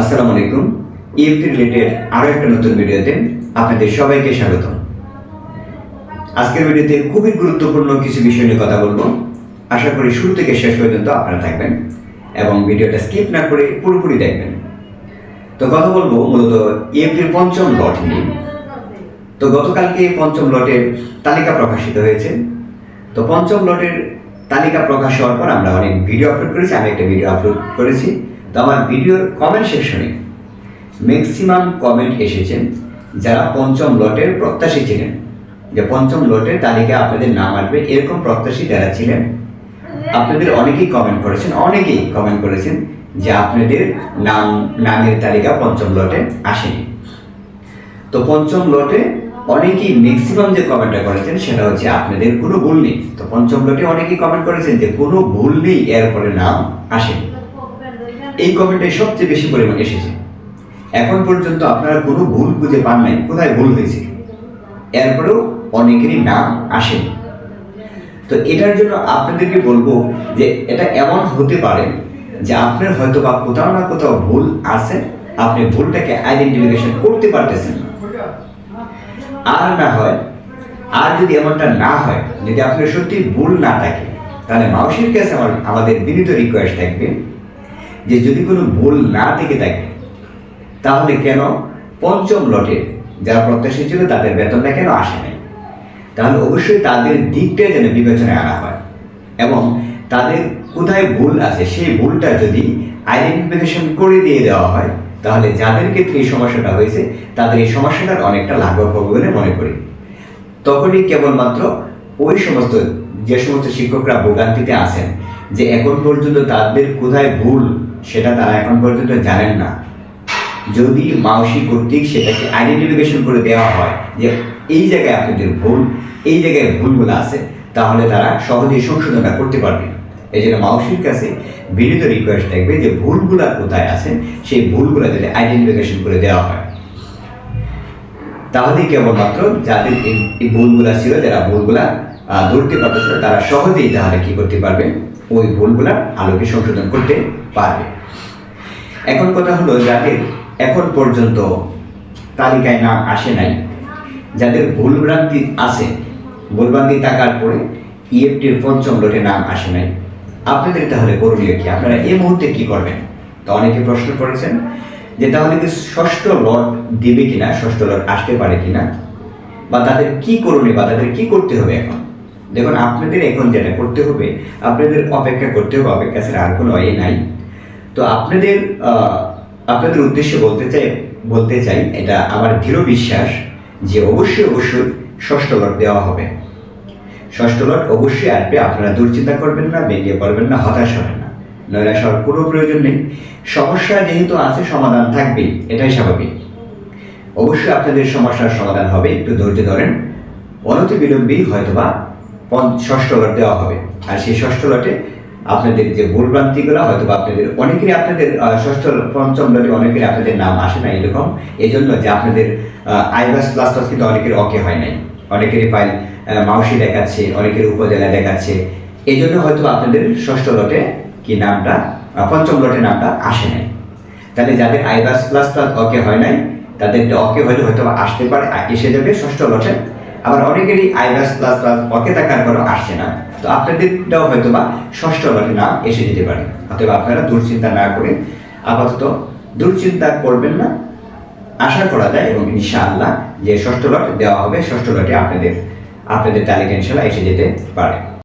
আসসালামু আলাইকুম। EFT related আরও একটা নতুন ভিডিওতে আপনাদের সবাইকে স্বাগতম। আজকের ভিডিওতে খুবই গুরুত্বপূর্ণ কিছু বিষয় নিয়ে কথা বলব। আশা করি শুরু থেকে শেষ পর্যন্ত আপনারা থাকবেন এবং ভিডিওটা স্কিপ না করে পুরোপুরি দেখবেন। তো কথা বলব মূলত ইএফটির পঞ্চম লট নিয়ে। তো গতকালকে পঞ্চম লটের তালিকা প্রকাশিত হয়েছে। তো পঞ্চম লটের তালিকা প্রকাশ হওয়ার পর আমরা অনেক ভিডিও আপলোড করেছি, আমি একটা ভিডিও আপলোড করেছি। তো আমার ভিডিওর কমেন্ট সেকশনে ম্যাক্সিমাম কমেন্ট এসেছে যারা পঞ্চম লটের প্রত্যাশী ছিলেন। যে পঞ্চম লটের তালিকা আপনাদের নাম আসবে, এরকম প্রত্যাশী যারা ছিলেন, আপনাদের অনেকেই কমেন্ট করেছেন, অনেকেই কমেন্ট করেছেন যে আপনাদের নাম, নামের তালিকা পঞ্চম লটে আসেনি। তো পঞ্চম লটে অনেকেই ম্যাক্সিমাম যে কমেন্টটা করেছেন, সেটা হচ্ছে আপনাদের কোনো ভুল নেই। তো পঞ্চম লটে অনেকেই কমেন্ট করেছেন যে কোনো ভুল নেই, এরপরে নাম আসেনি। এই কমেন্টে সবচেয়ে বেশি পরিমাণ এসেছে। এখন পর্যন্ত আপনারা কোনো ভুল খুঁজে পান নাই। কোথায় ভুল হয়েছে? এরপরেও অনেকেরই নাম আসেনি। তো এটার জন্য আপনাদেরকে বলব যে এটা এমন হতে পারে যে আপনার হয়তো বা কোথাও না কোথাও ভুল আছে, আপনি ভুলটাকে আইডেন্টিফিকেশন করতে পারতেছেন আর না হয়, আর যদি এমনটা না হয়, যদি আপনার সত্যি ভুল না থাকে, তাহলে মাউসির কাছে আমার আমাদের বিনীত রিকোয়েস্ট থাকবে যে যদি কোনো ভুল না থেকে থাকে, তাহলে কেন পঞ্চম লটে যারা প্রত্যাশী ছিল তাদের বেতনটা কেন আসে নাই? তাহলে অবশ্যই তাদের দিকটা যেন বিবেচনায় আনা হয় এবং তাদের কোথায় ভুল আছে সেই ভুলটা যদি আইডেন্টিফিকেশন করে দিয়ে দেওয়া হয়, তাহলে যাদের ক্ষেত্রে এই সমস্যাটা হয়েছে, তাদের এই সমস্যাটার অনেকটা লাঘব হবে বলে মনে করি। তখনই কেবলমাত্র ওই সমস্ত যে সমস্ত শিক্ষকরা ভোগান্তিতে আছেন যে এখন পর্যন্ত তাদের কোথায় ভুল, সেটা তারা এখন পর্যন্ত জানেন না। যদি মাউসি কর্তৃক সেটাকে আইডেন্টিফিকেশন করে দেওয়া হয় যে এই জায়গায় আপনাদের ভুল, এই জায়গায় ভুলগুলো আছে, তাহলে তারা সহজেই সংশোধনটা করতে পারবে। এই জন্য মাউসির কাছে বিনীত রিকোয়েস্ট থাকবে যে ভুলগুলা কোথায় আছে, সেই ভুলগুলো যদি আইডেন্টিফিকেশন করে দেওয়া হয়। তাহলেই কেবলমাত্র যাদের এই ভুলগুলা ছিল, যারা ভুলগুলা ধরতে পারতেছিল তারা সহজেই তাহলে কি করতে পারবে? ওই ভুলগুলা আলোকে সংশোধন করতে পারবে। এখন কথা হলো যাদের এখন পর্যন্ত তালিকায় নাম আসে নাই, যাদের ভুলভ্রান্তি আছে, ভুলভ্রান্তি থাকার পরে ইএফটির পঞ্চম লোটে নাম আসে নাই, আপনাদের তাহলে করণীয় কি? আপনারা এই মুহূর্তে কি করবেন? তো অনেকে প্রশ্ন করেছেন যে তাহলে কি ষষ্ঠ লট দিবে কিনা, ষষ্ঠ লট আসতে পারে কিনা? বা তাদের কি করণীয় বা তাদের কি করতে হবে এখন? দেখুন, আপনাদের এখন যেটা করতে হবে, আপনাদের অপেক্ষা করতে হবে অপেক্ষা ছাড়া আর কোনো এ নাই। তো আপনাদের আপনাদের উদ্দেশ্যে বলতে চাই বলতে চাই, এটা আমার দৃঢ় বিশ্বাস যে অবশ্যই অবশ্যই ষষ্ঠ লট দেওয়া হবে। ষষ্ঠ লট অবশ্যই আসবে আপনারা দুশ্চিন্তা করবেন না বেরিয়ে পড়বেন না, হতাশ হবেন না। নৈরাশ হওয়ার কোনো প্রয়োজন নেই। সমস্যা যেহেতু আছে, সমাধান থাকবেই, এটাই স্বাভাবিক। অবশ্যই আপনাদের সমস্যার সমাধান হবে, একটু ধৈর্য ধরেন। অনতি বিলম্বেই হয়তোবা ষষ্ঠ লট দেওয়া হবে। আর সেই ষষ্ঠ লটে আপনাদের যে ভুলভ্রান্তিগুলো হয়তো আপনাদের, অনেকেরই আপনাদের ষষ্ঠ, পঞ্চম লটে অনেকেরই আপনাদের নাম আসে না এরকম। এই জন্য যে আপনাদের আইবাস প্লাস প্লাস কিন্তু অনেকের অকে হয় নাই। অনেকেরই ফাইল মাউসি দেখাচ্ছে, অনেকের উপজেলা দেখাচ্ছে। এই জন্য হয়তো আপনাদের ষষ্ঠ লটে কি নামটা পঞ্চম লটে নামটা আসে নাই। তাহলে যাদের আইবাস প্লাস প্লাস অকে হয় নাই, তাদেরটা অকে হলে হয়তো আসতে পারে এসে যাবে ষষ্ঠ লটে। আবার অনেকেরই আইবাস প্লাস প্লাস অকে থাকার পরও আসছে না। তো আপনাদেরটাও হয়তো বা ষষ্ঠ লটে না এসে যেতে পারে। অতএব আপনারা দুশ্চিন্তা না করে আপাতত দুশ্চিন্তা করবেন না। আশা করা যায় এবং ইনশাআল্লাহ যে ষষ্ঠ লট দেওয়া হবে, ষষ্ঠ লটে আপনাদের আপনাদের তালিকা ইনশাল্লাহ এসে যেতে পারে।